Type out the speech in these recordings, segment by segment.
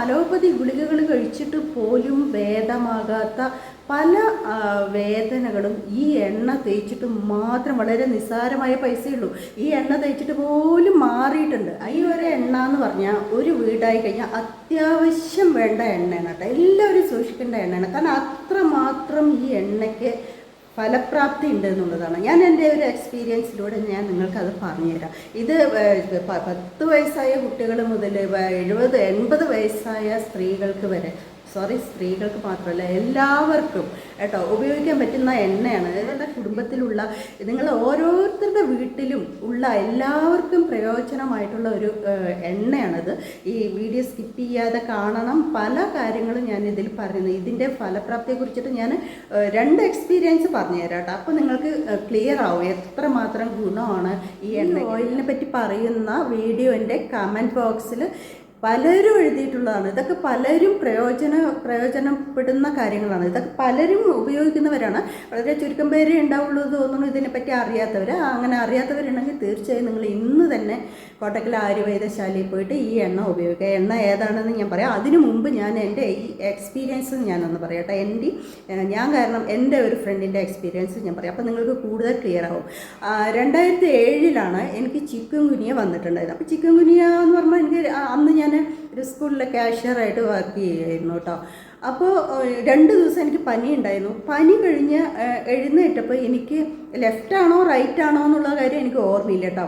Allopathy ഗുളികകൾ കഴിച്ചിട്ട് പോലും ഭേദമാകാത്ത പല വേദനകളും ഈ എണ്ണ തേച്ചിട്ട് മാത്രം വളരെ നിസ്സാരമായ പൈസയുള്ളൂ. ഈ എണ്ണ തേച്ചിട്ട് പോലും മാറിയിട്ടുണ്ട്. ഈ ഒരു എണ്ണ എന്ന് പറഞ്ഞാൽ ഒരു വീടായി കഴിഞ്ഞാൽ അത്യാവശ്യം വേണ്ട എണ്ണയാണ് കേട്ടോ. എല്ലാവരും സൂക്ഷിക്കേണ്ട എണ്ണയാണ്. കാരണം അത്രമാത്രം ഈ എണ്ണയ്ക്ക് ഫലപ്രാപ്തി ഉണ്ട് എന്നുള്ളതാണ്. ഞാൻ എന്റെ ഒരു എക്സ്പീരിയൻസിലൂടെ ഞാൻ നിങ്ങൾക്കത് പറഞ്ഞുതരാം. ഇത് പത്ത് വയസ്സായ കുട്ടികൾ മുതൽ എഴുപത് എൺപത് വയസ്സായ സ്ത്രീകൾക്ക് വരെ സോറി സ്ത്രീകൾക്ക് മാത്രമല്ല എല്ലാവർക്കും കേട്ടോ ഉപയോഗിക്കാൻ പറ്റുന്ന എണ്ണയാണ്. നിങ്ങളുടെ കുടുംബത്തിലുള്ള നിങ്ങൾ ഓരോരുത്തരുടെ വീട്ടിലും ഉള്ള എല്ലാവർക്കും പ്രയോജനമായിട്ടുള്ള ഒരു എണ്ണയാണത്. ഈ വീഡിയോ സ്കിപ്പ് ചെയ്യാതെ കാണണം. പല കാര്യങ്ങളും ഞാൻ ഇതിൽ പറയുന്നത് ഇതിന്റെ ഫലപ്രാപ്തിയെ കുറിച്ചിട്ട് ഞാൻ രണ്ട് എക്സ്പീരിയൻസ് പറഞ്ഞു തരാം കേട്ടോ. അപ്പോൾ നിങ്ങൾക്ക് ക്ലിയർ ആവും എത്രമാത്രം ഗുണമാണ് ഈ എണ്ണ ഓയിലിനെ പറ്റി പറയുന്ന വീഡിയോ എന്റെ കമന്റ് ബോക്സിൽ പലരും എഴുതിയിട്ടുള്ളതാണ്. ഇതൊക്കെ പലരും പ്രയോജന പ്രയോജനപ്പെടുന്ന കാര്യങ്ങളാണ്. ഇതൊക്കെ പലരും ഉപയോഗിക്കുന്നവരാണ്. വളരെ ചുരുക്കം പേരേ ഉണ്ടാവുള്ളൂ തോന്നുന്നു. ഇതിനെപ്പറ്റി അറിയാത്തവർ അങ്ങനെ അറിയാത്തവരുണ്ടെങ്കിൽ തീർച്ചയായും നിങ്ങൾ ഇന്ന് തന്നെ കോട്ടക്കൽ ആയുർവേദശാലയിൽ പോയിട്ട് ഈ എണ്ണ ഉപയോഗിക്കുക. എണ്ണ ഏതാണെന്ന് ഞാൻ പറയാം. അതിനു മുമ്പ് ഞാൻ എന്റെ ഈ എക്സ്പീരിയൻസ് ഞാനൊന്ന് പറയട്ടെ. എന്റെ ഞാൻ കാരണം എന്റെ ഒരു ഫ്രണ്ടിന്റെ എക്സ്പീരിയൻസ് ഞാൻ പറയാം. അപ്പോൾ നിങ്ങൾക്ക് കൂടുതൽ ക്ലിയർ ആവും. രണ്ടായിരത്തി ഏഴിലാണ് എനിക്ക് ചിക്കൻ കുനിയ വന്നിട്ടുണ്ടായത്. അപ്പോൾ ചിക്കൻ ഗുനിയ എന്ന് പറഞ്ഞാൽ എനിക്ക് അന്ന് ഞാൻ ഒരു സ്കൂളിലെ ക്യാഷ്യറായിട്ട് വർക്ക് ചെയ്യുമായിരുന്നു കേട്ടോ. അപ്പോൾ രണ്ട് ദിവസം എനിക്ക് പനി ഉണ്ടായിരുന്നു പനി കഴിഞ്ഞ് എഴുന്നേറ്റപ്പോൾ എനിക്ക് ലെഫ്റ്റ് ആണോ റൈറ്റ് ആണോ എന്നുള്ള കാര്യം എനിക്ക് ഓർമ്മയില്ല കേട്ടോ.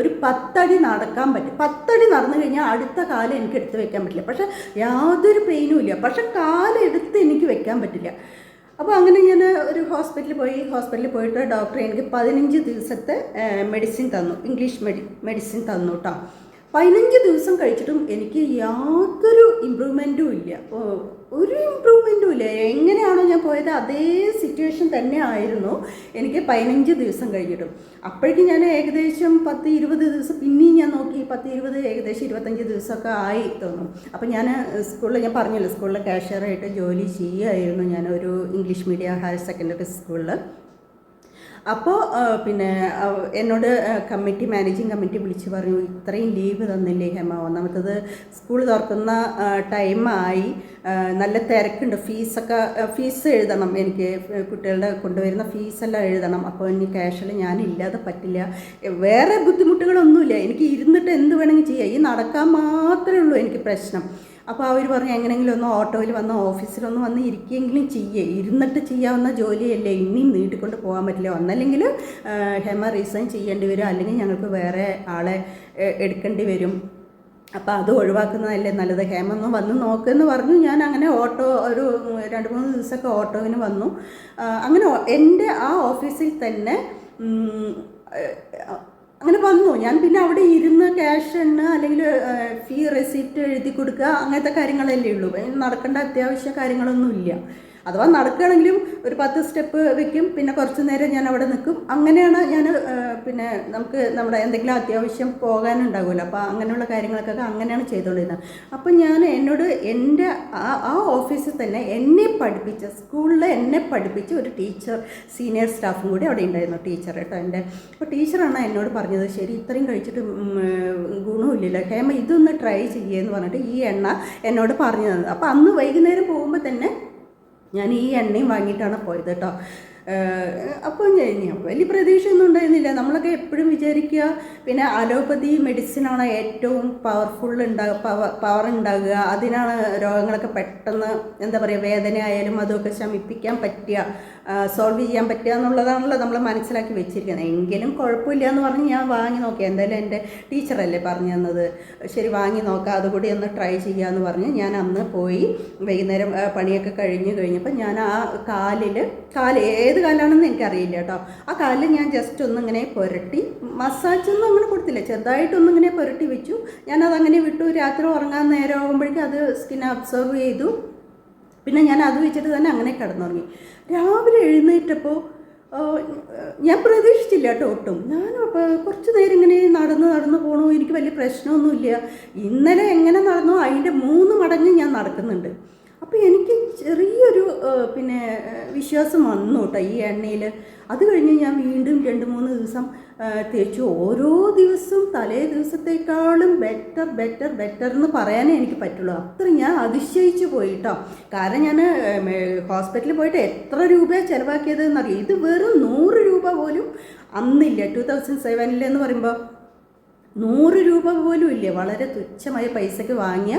ഒരു പത്തടി നടക്കാൻ പറ്റും. പത്തടി നടന്നു കഴിഞ്ഞാൽ അടുത്ത കാലം എനിക്ക് എടുത്ത് വെക്കാൻ പറ്റില്ല. പക്ഷെ യാതൊരു പെയിനും ഇല്ല. പക്ഷെ കാലെടുത്ത് എനിക്ക് വെക്കാൻ പറ്റില്ല. അപ്പോൾ അങ്ങനെ ഞാൻ ഒരു ഹോസ്പിറ്റലിൽ പോയി. ഹോസ്പിറ്റലിൽ പോയിട്ട് ഡോക്ടർ എനിക്ക് പതിനഞ്ച് ദിവസത്തെ മെഡിസിൻ തന്നു. ഇംഗ്ലീഷ് മെഡി മെഡിസിൻ തന്നു കേട്ടോ. പതിനഞ്ച് ദിവസം കഴിച്ചിട്ടും എനിക്ക് യാതൊരു ഇമ്പ്രൂവ്മെന്റും ഇല്ല. ഒരു ഇമ്പ്രൂവ്മെന്റും ഇല്ല. എങ്ങനെയാണോ ഞാൻ പോയത് അതേ സിറ്റുവേഷൻ തന്നെ ആയിരുന്നു എനിക്ക് പതിനഞ്ച് ദിവസം കഴിഞ്ഞിട്ടും. അപ്പോഴേക്കും ഞാൻ ഏകദേശം പത്ത് ഇരുപത് ദിവസം പിന്നെയും ഞാൻ നോക്കി പത്ത് ഇരുപത് ഏകദേശം ഇരുപത്തഞ്ച് ദിവസമൊക്കെ ആയി തോന്നും. അപ്പം ഞാൻ സ്കൂളിൽ ഞാൻ പറഞ്ഞല്ലോ സ്കൂളിൽ കാഷ്യറായിട്ട് ജോലി ചെയ്യുമായിരുന്നു ഞാൻ ഒരു ഇംഗ്ലീഷ് മീഡിയം ഹയർ സെക്കൻഡറി സ്കൂളിൽ അപ്പോൾ പിന്നെ എന്നോട് കമ്മിറ്റി മാനേജിങ് കമ്മിറ്റി വിളിച്ച് പറഞ്ഞു ഇത്രയും ലീവ് തന്നില്ലേ ഹെമ? ഒന്നാമത്തത് സ്കൂൾ തുറക്കുന്ന ടൈമായി നല്ല തിരക്കുണ്ട്. ഫീസൊക്കെ ഫീസ് എഴുതണം. എനിക്ക് കുട്ടികളുടെ കൊണ്ടുവരുന്ന ഫീസെല്ലാം എഴുതണം. അപ്പോൾ ഇനി ക്യാഷിൽ ഞാനില്ലാതെ പറ്റില്ല. വേറെ ബുദ്ധിമുട്ടുകളൊന്നുമില്ല. എനിക്ക് ഇരുന്നിട്ട് എന്ത് വേണമെങ്കിൽ ചെയ്യാം. ഈ നടക്കാൻ മാത്രമേ ഉള്ളൂ എനിക്ക് പ്രശ്നം. അപ്പോൾ അവർ പറഞ്ഞു എങ്ങനെയെങ്കിലും ഒന്ന് ഓട്ടോയിൽ വന്ന് ഓഫീസിലൊന്ന് വന്ന് ഇരിക്കുകയെങ്കിലും ചെയ്യേ. ഇരുന്നിട്ട് ചെയ്യാവുന്ന ജോലിയല്ലേ. ഇനിയും നീട്ടിക്കൊണ്ട് പോകാൻ പറ്റില്ല. ഒന്നല്ലെങ്കിൽ ഹെമ റീസൈൻ ചെയ്യേണ്ടി വരും. അല്ലെങ്കിൽ ഞങ്ങൾക്ക് വേറെ ആളെ എടുക്കേണ്ടി വരും. അപ്പോൾ അത് ഒഴിവാക്കുന്നതല്ലേ നല്ലത്? ഹേമെന്ന് വന്ന് നോക്കുമെന്ന് പറഞ്ഞു. ഞാൻ അങ്ങനെ ഓട്ടോ ഒരു രണ്ട് മൂന്ന് ദിവസമൊക്കെ ഓട്ടോവിന് വന്നു. അങ്ങനെ എന്റെ ആ ഓഫീസിൽ തന്നെ അങ്ങനെ വന്നു. ഞാൻ പിന്നെ അവിടെ ഇരുന്ന് ക്യാഷ് എണ്ണ അല്ലെങ്കിൽ ഫീ റെസിപ്റ്റ് എഴുതി കൊടുക്കുക അങ്ങനത്തെ കാര്യങ്ങളല്ലേ ഉള്ളൂ. നടക്കേണ്ട അത്യാവശ്യ കാര്യങ്ങളൊന്നുമില്ല. അഥവാ നടക്കുകയാണെങ്കിലും ഒരു പത്ത് സ്റ്റെപ്പ് വെക്കും പിന്നെ കുറച്ച് നേരം ഞാൻ അവിടെ നിൽക്കും. അങ്ങനെയാണ് ഞാൻ പിന്നെ നമുക്ക് നമ്മുടെ എന്തെങ്കിലും അത്യാവശ്യം പോകാനുണ്ടാകുമല്ലോ അപ്പോൾ അങ്ങനെയുള്ള കാര്യങ്ങളൊക്കെ അങ്ങനെയാണ് ചെയ്തുകൊണ്ടിരുന്നത്. അപ്പം ഞാൻ എന്നോട് എന്റെ ആ ഓഫീസിൽ തന്നെ എന്നെ പഠിപ്പിച്ച സ്കൂളിൽ എന്നെ പഠിപ്പിച്ച ഒരു ടീച്ചർ സീനിയർ സ്റ്റാഫും കൂടി അവിടെ ഉണ്ടായിരുന്നു ടീച്ചർ കേട്ടോ എന്റെ. അപ്പോൾ ടീച്ചറാണ് എന്നോട് പറഞ്ഞത് ശരി ഇത്രയും കഴിച്ചിട്ട് ഗുണമില്ലല്ലോ ഹേമ ഇതൊന്ന് ട്രൈ ചെയ്യേന്ന് പറഞ്ഞിട്ട് ഈ എണ്ണ എന്നോട് പറഞ്ഞു തന്നത്. അപ്പോൾ അന്ന് വൈകുന്നേരം പോകുമ്പോൾ തന്നെ ഞാൻ ഈ എണ്ണയും വാങ്ങിയിട്ടാണ് പോയത് കേട്ടോ. അപ്പോൾ വലിയ പ്രതീക്ഷയൊന്നും ഉണ്ടായിരുന്നില്ല. നമ്മളൊക്കെ എപ്പോഴും വിചാരിക്കുക പിന്നെ അലോപ്പതി മെഡിസിനാണ് ഏറ്റവും പവർഫുൾ ഉണ്ടാകുക പവർ പവർ ഉണ്ടാകുക. അതിനാണ് രോഗങ്ങളൊക്കെ പെട്ടെന്ന് എന്താ പറയുക വേദനയായാലും അതൊക്കെ ശമിപ്പിക്കാൻ പറ്റുക. സോൾവ് ചെയ്യാൻ പറ്റുക എന്നുള്ളതാണല്ലോ നമ്മൾ മനസ്സിലാക്കി വെച്ചിരിക്കുന്നത്. എങ്കിലും കുഴപ്പമില്ല എന്ന് പറഞ്ഞ് ഞാൻ വാങ്ങി നോക്കി. എന്തായാലും എന്റെ ടീച്ചറല്ലേ പറഞ്ഞു തന്നത്. ശരി വാങ്ങി നോക്കാം. അതുകൂടി ഒന്ന് ട്രൈ ചെയ്യാമെന്ന് പറഞ്ഞ് ഞാൻ അന്ന് പോയി വൈകുന്നേരം പണിയൊക്കെ കഴിഞ്ഞ് കഴിഞ്ഞപ്പോൾ ഞാൻ ആ കാലിൽ കാൽ ഏത് കാലാണെന്ന് എനിക്കറിയില്ല കേട്ടോ. ആ കാലിൽ ഞാൻ ജസ്റ്റ് ഒന്ന് ഇങ്ങനെ പുരട്ടി മസാജ് ഒന്നും അങ്ങനെ കൊടുത്തില്ല. ചെറുതായിട്ടൊന്നും ഇങ്ങനെ പുരട്ടി വെച്ചു. ഞാനത് അങ്ങനെ വിട്ടു. രാത്രി ഉറങ്ങാൻ നേരം ആകുമ്പോഴേക്കും അത് സ്കിൻ അബ്സോർവ് ചെയ്തു. പിന്നെ ഞാൻ അത് വെച്ചിട്ട് തന്നെ അങ്ങനെ കിടന്നുറങ്ങി. രാവിലെ എഴുന്നേറ്റപ്പോൾ ഞാൻ പ്രതീക്ഷിച്ചില്ല കേട്ടോ ഒട്ടും. ഞാൻ കുറച്ച് നേരം ഇങ്ങനെ നടന്ന് നടന്ന് പോണു. എനിക്ക് വലിയ പ്രശ്നമൊന്നുമില്ല. ഇന്നലെ എങ്ങനെ നടന്നോ അതിന്റെ മൂന്ന് മടങ്ങ് ഞാൻ നടക്കുന്നുണ്ട്. അപ്പോൾ എനിക്ക് ചെറിയൊരു പിന്നെ വിശ്വാസം വന്നു കേട്ടോ ഈ എണ്ണയിൽ അത് കഴിഞ്ഞ് ഞാൻ വീണ്ടും രണ്ട് മൂന്ന് ദിവസം തേച്ച്. ഓരോ ദിവസവും തലേ ദിവസത്തേക്കാളും ബെറ്റർ ബെറ്റർ ബെറ്റർ എന്ന് പറയാനേ എനിക്ക് പറ്റുള്ളൂ. അത്ര ഞാൻ അതിശയിച്ചു പോയിട്ടോ കാരണം ഞാൻ ഹോസ്പിറ്റലിൽ പോയിട്ട് എത്ര രൂപയാണ് ചിലവാക്കിയത് എന്നറിയാം? ഇത് വെറും നൂറ് രൂപ പോലും അന്നില്ല. ടു തൗസൻഡ് സെവനിലെന്ന് പറയുമ്പോൾ നൂറ് രൂപ പോലും ഇല്ല. വളരെ തുച്ഛമായ പൈസയ്ക്ക് വാങ്ങിയ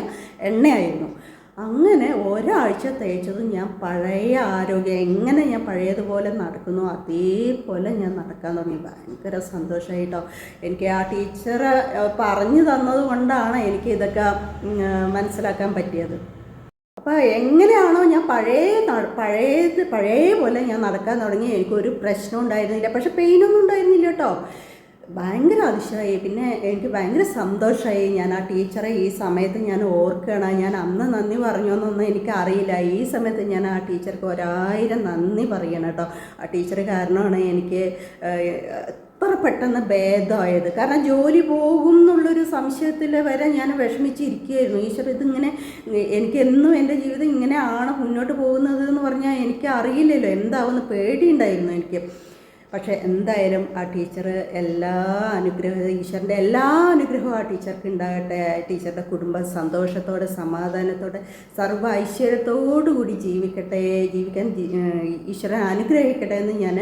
എണ്ണയായിരുന്നു. അങ്ങനെ ഒരാഴ്ച തേച്ചത് ഞാൻ പഴയ ആരോഗ്യം എങ്ങനെ ഞാൻ പഴയതുപോലെ നടക്കുന്നു അതേപോലെ ഞാൻ നടക്കാൻ തുടങ്ങി. ഭയങ്കര സന്തോഷമായിട്ടോ എനിക്ക് ആ ടീച്ചർ പറഞ്ഞു തന്നത് കൊണ്ടാണ് എനിക്ക് ഇതൊക്കെ മനസ്സിലാക്കാൻ പറ്റിയത്. അപ്പോൾ എങ്ങനെയാണോ ഞാൻ പഴയ പഴയ പഴയ പോലെ ഞാൻ നടക്കാൻ തുടങ്ങി. എനിക്കൊരു പ്രശ്നം ഉണ്ടായിരുന്നില്ല. പക്ഷെ പെയിനൊന്നും ഉണ്ടായിരുന്നില്ല കേട്ടോ. ഭയങ്കര അതിശയമായി. പിന്നെ എനിക്ക് ഭയങ്കര സന്തോഷമായി ഞാൻ ആ ടീച്ചറെ ഈ സമയത്ത് ഞാൻ ഓർക്കുകയാണ്. ഞാൻ അന്ന് നന്ദി പറഞ്ഞോന്നൊന്നും എനിക്ക് അറിയില്ല. ഈ സമയത്ത് ഞാൻ ആ ടീച്ചർക്ക് ഒരായിരം നന്ദി പറയണം കേട്ടോ. ആ ടീച്ചർ കാരണമാണ് എനിക്ക് അത്ര പെട്ടെന്ന് ഭേദമായത്. കാരണം ജോലി പോകും എന്നുള്ളൊരു സംശയത്തിൽ വരെ ഞാൻ വിഷമിച്ചിരിക്കുകയായിരുന്നു. ഈശ്വര ഇതിങ്ങനെ എനിക്ക് എന്നും എന്റെ ജീവിതം ഇങ്ങനെയാണ് മുന്നോട്ട് പോകുന്നത് എന്ന് പറഞ്ഞാൽ എനിക്ക് അറിയില്ലല്ലോ. എന്താവുമെന്ന് പേടിയുണ്ടായിരുന്നു എനിക്ക്. പക്ഷേ എന്തായാലും ആ ടീച്ചർ എല്ലാ അനുഗ്രഹവും ഈശ്വരന്റെ എല്ലാ അനുഗ്രഹവും ആ ടീച്ചർക്ക് ഉണ്ടാകട്ടെ. ടീച്ചറുടെ കുടുംബം സന്തോഷത്തോടെ സമാധാനത്തോടെ സർവ ഐശ്വര്യത്തോടു കൂടി ജീവിക്കട്ടെ. ജീവിക്കാൻ ഈശ്വരൻ അനുഗ്രഹിക്കട്ടെ എന്ന് ഞാൻ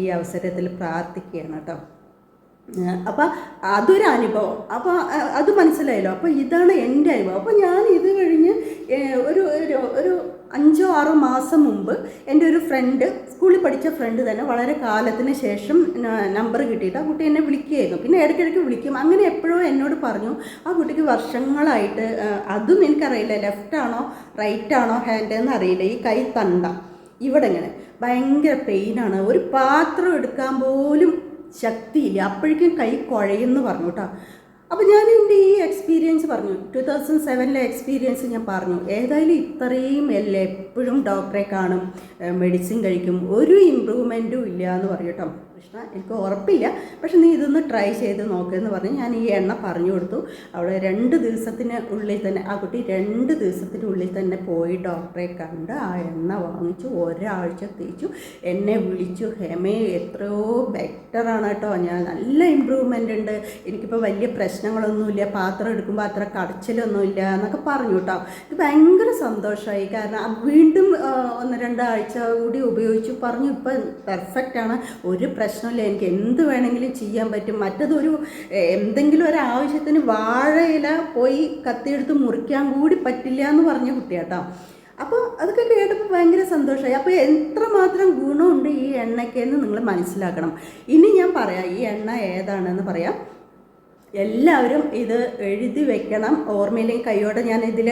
ഈ അവസരത്തിൽ പ്രാർത്ഥിക്കുകയാണ് കേട്ടോ. അപ്പം അതൊരു അനുഭവം. അപ്പോൾ അത് മനസ്സിലായല്ലോ. അപ്പോൾ ഇതാണ് എന്റെ അനുഭവം. അപ്പോൾ ഞാൻ ഇത് കഴിഞ്ഞ് ഒരു ഒരു അഞ്ചോ ആറോ മാസം മുമ്പ് എന്റെ ഒരു ഫ്രണ്ട് സ്കൂളിൽ പഠിച്ച ഫ്രണ്ട് തന്നെ വളരെ കാലത്തിന് ശേഷം നമ്പർ കിട്ടിയിട്ട് ആ കുട്ടി എന്നെ വിളിക്കുകയായിരുന്നു. പിന്നെ ഇടയ്ക്കിടയ്ക്ക് വിളിക്കും. അങ്ങനെ എപ്പോഴോ എന്നോട് പറഞ്ഞു ആ കുട്ടിക്ക് വർഷങ്ങളായിട്ട് അതും എനിക്കറിയില്ല. ലെഫ്റ്റ് ആണോ റൈറ്റ് ആണോ ഹാൻഡ് എന്ന് അറിയില്ല. ഈ കൈ തണ്ട. ഇവിടെ ഇങ്ങനെ ഭയങ്കര പെയിനാണ് ഒരു പാത്രം എടുക്കാൻ പോലും ശക്തിയില്ല. അപ്പോഴേക്കും കൈ കുഴയെന്ന് പറഞ്ഞു കേട്ടോ. അപ്പോൾ ഞാൻ എന്റെ ഈ എക്സ്പീരിയൻസ് പറഞ്ഞു. ടു തൗസൻഡ് സെവനിലെ എക്സ്പീരിയൻസ് ഞാൻ പറഞ്ഞു. ഏതായാലും ഇത്രയും എല്ലാം എപ്പോഴും ഡോക്ടറെ കാണും മെഡിസിൻ കഴിക്കും ഒരു ഇമ്പ്രൂവ്മെന്റും ഇല്ല എന്ന് പറയും കേട്ടോ കൃഷ്ണ എനിക്ക് ഉറപ്പില്ല. പക്ഷെ നീ ഇതൊന്ന് ട്രൈ ചെയ്ത് നോക്കുമെന്ന് പറഞ്ഞ് ഞാൻ ഈ എണ്ണ പറഞ്ഞു കൊടുത്തു. അവിടെ രണ്ട് ദിവസത്തിന് ഉള്ളിൽ തന്നെ ആ കുട്ടി രണ്ട് ദിവസത്തിന് ഉള്ളിൽ തന്നെ പോയി ഡോക്ടറെ കണ്ട് ആ എണ്ണ വാങ്ങിച്ചു ഒരാഴ്ച തേച്ചു. എന്നെ വിളിച്ചു ഹെമേ എത്രയോ ബെറ്ററാണ് കേട്ടോ. ഞാൻ നല്ല ഇമ്പ്രൂവ്മെന്റ് ഉണ്ട്. എനിക്കിപ്പോൾ വലിയ പ്രശ്നങ്ങളൊന്നുമില്ല. പാത്രം എടുക്കുമ്പോൾ അത്ര കടച്ചിലൊന്നുമില്ല എന്നൊക്കെ പറഞ്ഞു കേട്ടോ. എനിക്ക് ഭയങ്കര സന്തോഷമായി. കാരണം വീണ്ടും ഒന്ന് രണ്ടാഴ്ച കൂടി ഉപയോഗിച്ചു. പറഞ്ഞു ഇപ്പം പെർഫെക്റ്റ് ആണ്. ഒരു പ്രശ്നമില്ല. എനിക്ക് എന്ത് വേണമെങ്കിലും ചെയ്യാൻ പറ്റും. മറ്റതൊരു എന്തെങ്കിലും ഒരു ആവശ്യത്തിന് വാഴയില പോയി കത്തിയെടുത്ത് മുറിക്കാൻ കൂടി പറ്റില്ല എന്ന് പറഞ്ഞ കുട്ടിയാട്ടോ. അപ്പോൾ അതൊക്കെ കേട്ടപ്പോൾ ഭയങ്കര സന്തോഷമായി. അപ്പോൾ എത്രമാത്രം ഗുണമുണ്ട് ഈ എണ്ണയ്ക്കെന്ന് നിങ്ങൾ മനസ്സിലാക്കണം. ഇനി ഞാൻ പറയാം ഈ എണ്ണ ഏതാണെന്ന് പറയാം. എല്ലാവരും ഇത് എഴുതി വെക്കണം. ഓർമ്മയിലേക്ക് കൈയോടെ ഞാൻ ഇതിൽ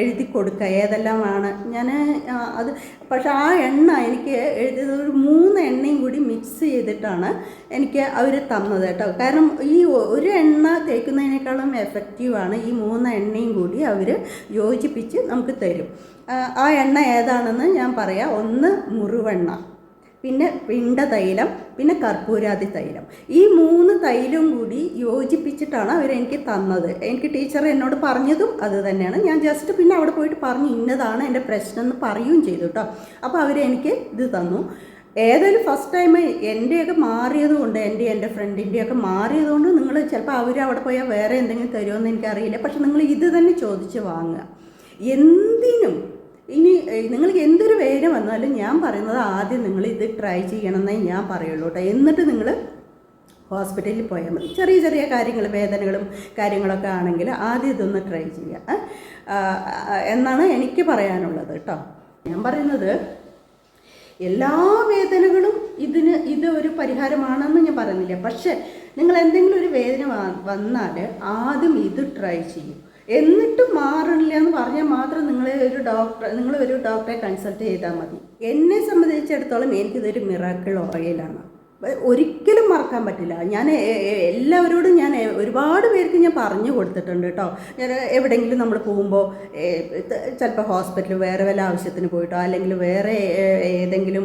എഴുതി കൊടുക്കുക ഏതെല്ലാമാണ്? ഞാൻ അത് പക്ഷെ ആ എണ്ണ എനിക്ക് എഴുതിയത് ഒരു മൂന്ന് എണ്ണയും കൂടി മിക്സ് ചെയ്തിട്ടാണ് എനിക്ക് അവർ തന്നത് കേട്ടോ. കാരണം ഈ ഒരു എണ്ണ തേക്കുന്നതിനേക്കാളും എഫക്റ്റീവാണ് ഈ മൂന്ന് എണ്ണയും കൂടി അവർ യോജിപ്പിച്ച് നമുക്ക് തരും. ആ എണ്ണ ഏതാണെന്ന് ഞാൻ പറയാം. ഒന്ന് മുറിവെണ്ണ. പിന്നെ പിണ്ട തൈലം പിന്നെ കർപ്പൂരാതി തൈലം. ഈ മൂന്ന് തൈലം കൂടി യോജിപ്പിച്ചിട്ടാണ് അവരെനിക്ക് തന്നത്. എനിക്ക് ടീച്ചർ എന്നോട് പറഞ്ഞതും അത് തന്നെയാണ്. ഞാൻ ജസ്റ്റ് പിന്നെ അവിടെ പോയിട്ട് പറഞ്ഞു ഇന്നതാണ് എന്റെ പ്രശ്നം എന്ന് പറയുകയും ചെയ്തു കേട്ടോ. അപ്പോൾ അവരെനിക്ക് ഇത് തന്നു. ഏതായാലും ഫസ്റ്റ് ടൈം എന്റെയൊക്കെ മാറിയത് കൊണ്ട് എന്റെ എന്റെ ഫ്രണ്ടിന്റെയൊക്കെ മാറിയത് കൊണ്ട് നിങ്ങൾ ചിലപ്പോൾ അവർ അവിടെ പോയാൽ വേറെ എന്തെങ്കിലും തരുമെന്ന് എനിക്കറിയില്ല. പക്ഷെ നിങ്ങൾ ഇത് തന്നെ ചോദിച്ച് വാങ്ങുക. എന്തിനും ഇനി നിങ്ങൾക്ക് എന്തൊരു വേദന വന്നാലും ഞാൻ പറയുന്നത് ആദ്യം നിങ്ങൾ ഇത് ട്രൈ ചെയ്യണമെന്നേ ഞാൻ പറയുള്ളൂ കേട്ടോ. എന്നിട്ട് നിങ്ങൾ ഹോസ്പിറ്റലിൽ പോയാൽ മതി. ചെറിയ ചെറിയ കാര്യങ്ങൾ വേദനകളും കാര്യങ്ങളൊക്കെ ആണെങ്കിൽ ആദ്യം ഇതൊന്ന് ട്രൈ ചെയ്യുക. എന്നാണ് എനിക്ക് പറയാനുള്ളത് കേട്ടോ. ഞാൻ പറയുന്നത് എല്ലാ വേദനകളും ഇതിന് ഇത് ഒരു പരിഹാരമാണെന്ന് ഞാൻ പറയുന്നില്ല. പക്ഷേ നിങ്ങൾ എന്തെങ്കിലും ഒരു വേദന വന്നാൽ ആദ്യം ഇത് ട്രൈ ചെയ്യും എന്നിട്ട് മാറണില്ല എന്ന് പറഞ്ഞാൽ മാത്രം നിങ്ങൾ ഒരു ഡോക്ടർ നിങ്ങൾ ഒരു ഡോക്ടറെ കൺസൾട്ട് ചെയ്താൽ മതി. എന്നെ സംബന്ധിച്ചിടത്തോളം എനിക്കിതൊരു മിറാക്കിൾ ഓയിലാണ് ഒരിക്കലും മറക്കാൻ പറ്റില്ല. ഞാൻ എല്ലാവരോടും ഞാൻ ഒരുപാട് പേർക്ക് ഞാൻ പറഞ്ഞു കൊടുത്തിട്ടുണ്ട് കേട്ടോ. ഞാൻ എവിടെയെങ്കിലും നമ്മൾ പോകുമ്പോൾ ചിലപ്പോൾ ഹോസ്പിറ്റലിൽ വേറെ വല്ല ആവശ്യത്തിന് പോയിട്ടോ അല്ലെങ്കിൽ വേറെ ഏതെങ്കിലും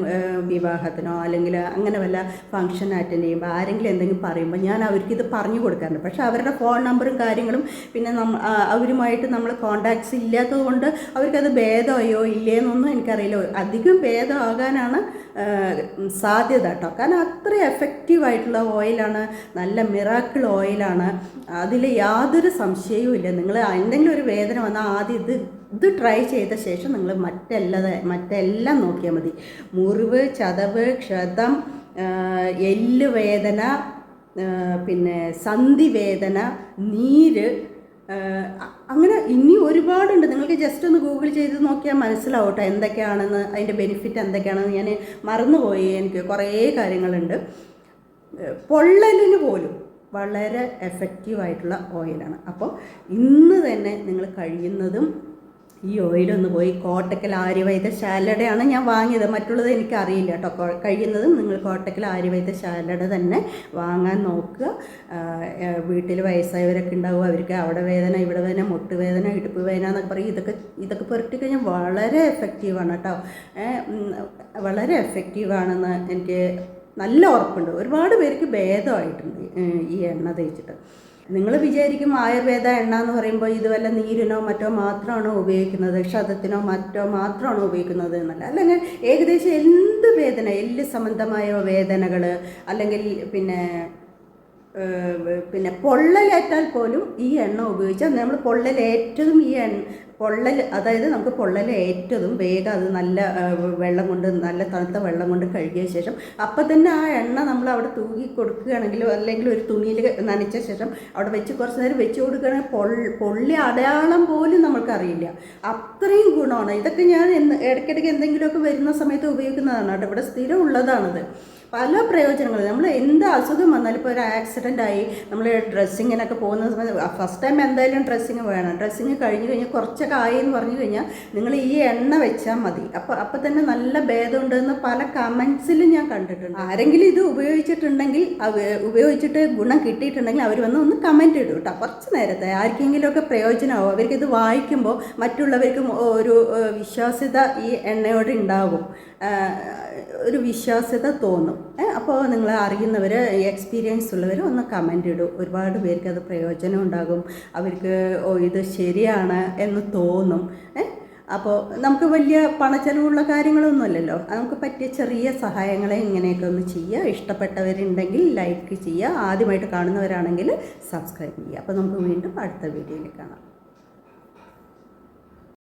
വിവാഹത്തിനോ അല്ലെങ്കിൽ അങ്ങനെ വല്ല ഫംഗ്ഷൻ അറ്റൻഡ് ചെയ്യുമ്പോൾ ആരെങ്കിലും എന്തെങ്കിലും പറയുമ്പോൾ ഞാൻ അവർക്ക് ഇത് പറഞ്ഞു കൊടുക്കാറുണ്ട്. പക്ഷേ അവരുടെ ഫോൺ നമ്പറും കാര്യങ്ങളും പിന്നെ നമ്മ അവരുമായിട്ട് നമ്മൾ കോണ്ടാക്ട്സ് ഇല്ലാത്തത് കൊണ്ട് അവർക്കത് ഭേദമായോ ഇല്ലേന്നൊന്നും എനിക്കറിയില്ല. അധികം ഭേദമാകാനാണ് സാധ്യത കേട്ടോ. കാരണം അത്ര എഫക്റ്റീവ് ആയിട്ടുള്ള ഓയിലാണ് നല്ല മിറാക്കിൾ ഓയിലാണ് അതിൽ യാതൊരു സംശയവും ഇല്ല. നിങ്ങൾ എന്തെങ്കിലും ഒരു വേദന വന്നാൽ ആദ്യം ഇത് ഇത് ട്രൈ ചെയ്ത ശേഷം നിങ്ങൾ മറ്റെല്ലാ മറ്റെല്ലാം നോക്കിയാൽ മതി. മുറിവ് ചതവ് ക്ഷതം ആ, എല്ല് വേദന പിന്നെ സന്ധി വേദന നീര് അങ്ങനെ ഇനി ഒരുപാടുണ്ട്. നിങ്ങൾക്ക് ജസ്റ്റ് ഒന്ന് ഗൂഗിൾ ചെയ്ത് നോക്കിയാൽ മനസ്സിലാവട്ടെ എന്തൊക്കെയാണെന്ന് അതിന്റെ ബെനിഫിറ്റ് എന്തൊക്കെയാണെന്ന്. ഞാൻ മറന്നുപോയി എനിക്ക് കുറേ കാര്യങ്ങളുണ്ട്. പൊള്ളലിന് പോലും വളരെ എഫക്റ്റീവ് ആയിട്ടുള്ള ഓയിലാണ് അപ്പോൾ ഇന്ന് തന്നെ നിങ്ങൾ കഴിയുന്നതും ഈ ഓയിലൊന്ന് പോയി കോട്ടക്കൽ ആര്യവൈദ്യശാലയുടെയാണ് ഞാൻ വാങ്ങിയത്. മറ്റുള്ളത് എനിക്കറിയില്ല കേട്ടോ. കഴിയുന്നതും നിങ്ങൾ കോട്ടക്കൽ ആര്യവൈദ്യശാലയുടെ തന്നെ വാങ്ങാൻ നോക്കുക. വീട്ടിൽ വയസ്സായവരൊക്കെ ഉണ്ടാവും. അവർക്ക് അവിടെ വേദന ഇവിടെ വേദന മുട്ടുവേദന ഇടുപ്പ് വേദന എന്നൊക്കെ പറയും. ഇതൊക്കെ ഇതൊക്കെ പുരട്ടി കഴിഞ്ഞാൽ വളരെ എഫക്റ്റീവാണ് കേട്ടോ. വളരെ എഫക്റ്റീവാണെന്ന് എനിക്ക് നല്ല ഉറപ്പുണ്ട്. ഒരുപാട് പേർക്ക് ഭേദമായിട്ടുണ്ട് ഈ എണ്ണ തേച്ചിട്ട്. നിങ്ങൾ വിചാരിക്കും ആയുർവേദ എണ്ണ എന്ന് പറയുമ്പോൾ ഇത് വല്ല നീരിനോ മറ്റോ മാത്രമാണോ ഉപയോഗിക്കുന്നത് ക്ഷതത്തിനോ മറ്റോ മാത്രമാണോ ഉപയോഗിക്കുന്നത് എന്നല്ല. അല്ലെങ്കിൽ ഏകദേശം എന്ത് വേദന എല്ല് സംബന്ധമായ വേദനകൾ അല്ലെങ്കിൽ പിന്നെ പിന്നെ പൊള്ളലേറ്റാൽ പോലും ഈ എണ്ണ ഉപയോഗിച്ചാൽ നമ്മൾ പൊള്ളലേറ്റതും ഈ എണ്ണ പൊള്ളൽ അതായത് നമുക്ക് പൊള്ളൽ ഏറ്റതും വേഗം അത് നല്ല വെള്ളം കൊണ്ട് നല്ല തണുത്ത വെള്ളം കൊണ്ട് കഴുകിയ ശേഷം അപ്പം തന്നെ ആ എണ്ണ നമ്മൾ അവിടെ തൂക്കി കൊടുക്കുകയാണെങ്കിലോ അല്ലെങ്കിൽ ഒരു തുണിയിൽ നനച്ച ശേഷം അവിടെ വെച്ച് കുറച്ച് നേരം വെച്ച് കൊടുക്കുകയാണെങ്കിൽ പൊൾ പൊള്ളി അടയാളം പോലും നമ്മൾക്കറിയില്ല. അത്രയും ഗുണമാണ്. ഇതൊക്കെ ഞാൻ എന്ന് ഇടയ്ക്കിടയ്ക്ക് എന്തെങ്കിലുമൊക്കെ വരുന്ന സമയത്ത് ഉപയോഗിക്കുന്നതാണ്. കേട്ടോ ഇവിടെ സ്ഥിരം ഉള്ളതാണത്. പല പ്രയോജനങ്ങളും. നമ്മൾ എന്ത് അസുഖം വന്നാലും ഇപ്പോൾ ഒരു ആക്സിഡന്റ് ആയി നമ്മൾ ഡ്രസ്സിങ്ങിനൊക്കെ പോകുന്ന സമയത്ത് ഫസ്റ്റ് ടൈം എന്തായാലും ഡ്രസ്സിങ് വേണം. ഡ്രസ്സിങ് കഴിഞ്ഞ് കഴിഞ്ഞാൽ കുറച്ചൊക്കെ ആയി എന്ന് പറഞ്ഞു കഴിഞ്ഞാൽ നിങ്ങൾ ഈ എണ്ണ വെച്ചാൽ മതി. അപ്പോൾ അപ്പോൾ തന്നെ നല്ല ഭേദമുണ്ടെന്ന് പല കമൻസിലും ഞാൻ കണ്ടിട്ടുണ്ട്. ആരെങ്കിലും ഇത് ഉപയോഗിച്ചിട്ടുണ്ടെങ്കിൽ ഉപയോഗിച്ചിട്ട് ഗുണം കിട്ടിയിട്ടുണ്ടെങ്കിൽ അവർ വന്ന് ഒന്ന് കമന്റ് ഇടും കേട്ടോ കുറച്ച് നേരത്തെ ആർക്കെങ്കിലുമൊക്കെ പ്രയോജനമാവും. അവർക്ക് ഇത് വായിക്കുമ്പോൾ മറ്റുള്ളവർക്കും ഒരു വിശ്വാസ്യത ഈ എണ്ണയോട് ഉണ്ടാകും ഏഹ്, ഒരു വിശ്വാസ്യത തോന്നും. അപ്പോൾ നിങ്ങൾ അറിയുന്നവർ എക്സ്പീരിയൻസ് ഉള്ളവർ ഒന്ന് കമന്റ് ഇടും. ഒരുപാട് പേർക്ക് അത് പ്രയോജനം ഉണ്ടാകും. അവർക്ക് ഓ ഇത് ശരിയാണ് എന്ന് തോന്നും. അപ്പോൾ നമുക്ക് വലിയ പണച്ചെലവുള്ള കാര്യങ്ങളൊന്നുമല്ലല്ലോ നമുക്ക് പറ്റിയ ചെറിയ സഹായങ്ങളെ ഇങ്ങനെയൊക്കെ ഒന്ന് ചെയ്യുക. ഇഷ്ടപ്പെട്ടവരുണ്ടെങ്കിൽ ലൈക്ക് ചെയ്യുക. ആദ്യമായിട്ട് കാണുന്നവരാണെങ്കിൽ സബ്സ്ക്രൈബ് ചെയ്യുക. അപ്പോൾ നമുക്ക് വീണ്ടും അടുത്ത വീഡിയോയിൽ കാണാം.